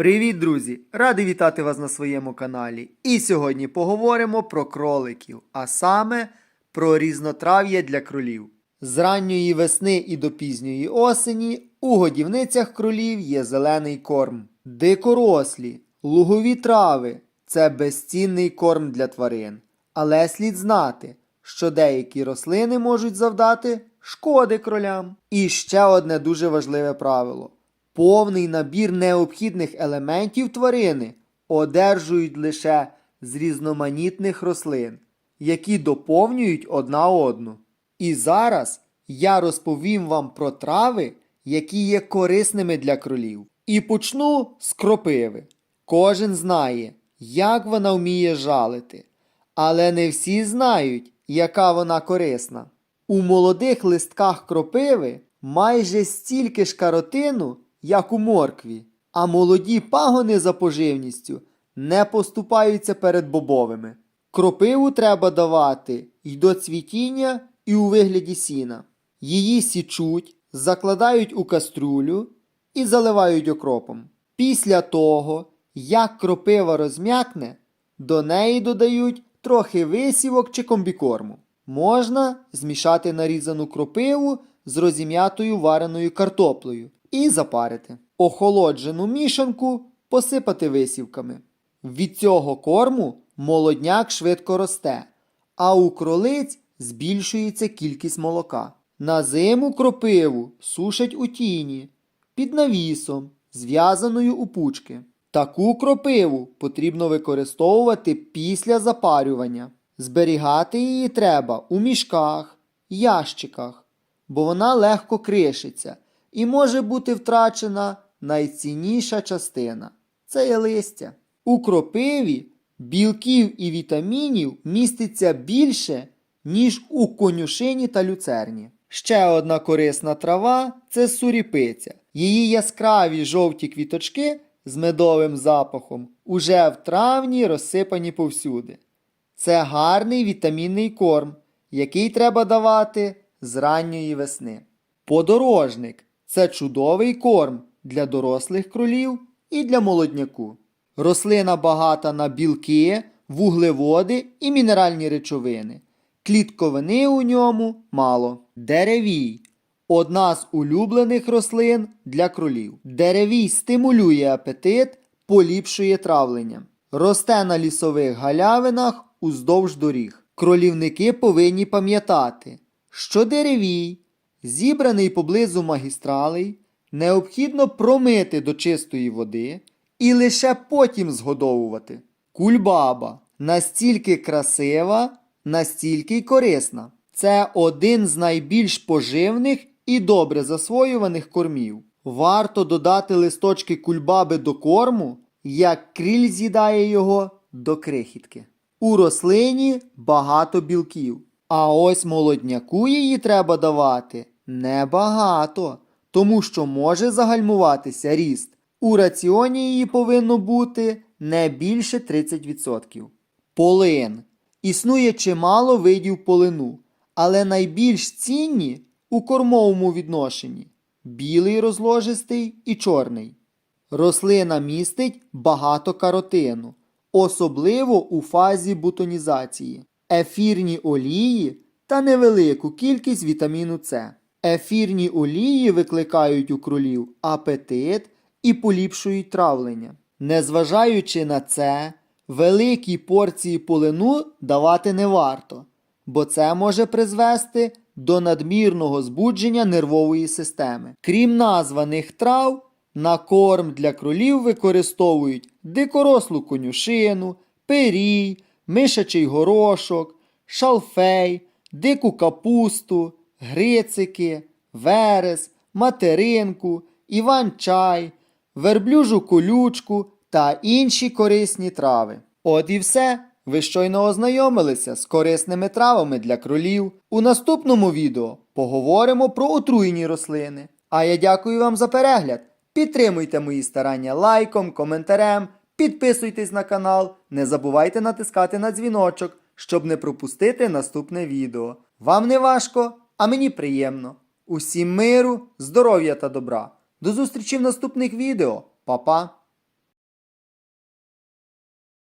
Привіт, друзі! Радий вітати вас на своєму каналі. І сьогодні поговоримо про кроликів, а саме про різнотрав'я для кролів. З ранньої весни і до пізньої осені у годівницях кролів є зелений корм. Дикорослі, лугові трави це безцінний корм для тварин. Але слід знати, що деякі рослини можуть завдати шкоди кролям. І ще одне дуже важливе правило. Повний набір необхідних елементів тварини одержують лише з різноманітних рослин, які доповнюють одна одну. І зараз я розповім вам про трави, які є корисними для кролів. І почну з кропиви. Кожен знає, як вона вміє жалити, але не всі знають, яка вона корисна. У молодих листках кропиви майже стільки ж каротину, як у моркві, а молоді пагони за поживністю не поступаються перед бобовими. Кропиву треба давати й до цвітіння, і у вигляді сіна. Її січуть, закладають у каструлю і заливають окропом. Після того, як кропива розм'якне, до неї додають трохи висівок чи комбікорму. Можна змішати нарізану кропиву з розім'ятою вареною картоплею і запарити. Охолоджену мішанку посипати висівками. Від цього корму молодняк швидко росте, а у кролиць збільшується кількість молока. На зиму кропиву сушать у тіні під навісом, зв'язаною у пучки. Таку кропиву потрібно використовувати після запарювання. Зберігати її треба у мішках, ящиках, бо вона легко кришиться і може бути втрачена найцінніша частина це є листя. У кропиві білків і вітамінів міститься більше, ніж у конюшині та люцерні. Ще одна корисна трава це суріпиця. Її яскраві жовті квіточки з медовим запахом уже в травні розсипані повсюди. Це гарний вітамінний корм, який треба давати з ранньої весни. Подорожник це чудовий корм для дорослих кролів і для молодняку. Рослина багата на білки, вуглеводи і мінеральні речовини. Клітковини у ньому мало. Деревій одна з улюблених рослин для кролів. Деревій стимулює апетит, поліпшує травлення. Росте на лісових галявинах уздовж доріг. Кролівники повинні пам'ятати, що деревій, зібраний поблизу магістралей, необхідно промити до чистої води і лише потім згодовувати. Кульбаба настільки красива, настільки й корисна. Це один з найбільш поживних і добре засвоюваних кормів. Варто додати листочки кульбаби до корму, як кріль з'їдає його до крихітки. У рослині багато білків, а ось молодняку її треба давати небагато, тому що може загальмуватися ріст. У раціоні її повинно бути не більше 30%. Полин. Існує чимало видів полину, але найбільш цінні у кормовому відношенні білий розложистий і чорний. Рослина містить багато каротину, особливо у фазі бутонізації, ефірні олії та невелику кількість вітаміну С. Ефірні олії викликають у кролів апетит і поліпшують травлення. Незважаючи на це, великі порції полину давати не варто, бо це може призвести до надмірного збудження нервової системи. Крім названих трав, на корм для кролів використовують дикорослу конюшину, перій, мишачий горошок, шалфей, дику капусту, грицики, верес, материнку, іван-чай, верблюжу колючку та інші корисні трави. От і все. Ви щойно ознайомилися з корисними травами для кролів. У наступному відео поговоримо про отруєні рослини. А я дякую вам за перегляд. Підтримуйте мої старання лайком, коментарем, підписуйтесь на канал, не забувайте натискати на дзвіночок, щоб не пропустити наступне відео. Вам не важко, а мені приємно. Усім миру, здоров'я та добра. До зустрічі в наступних відео. Па-па!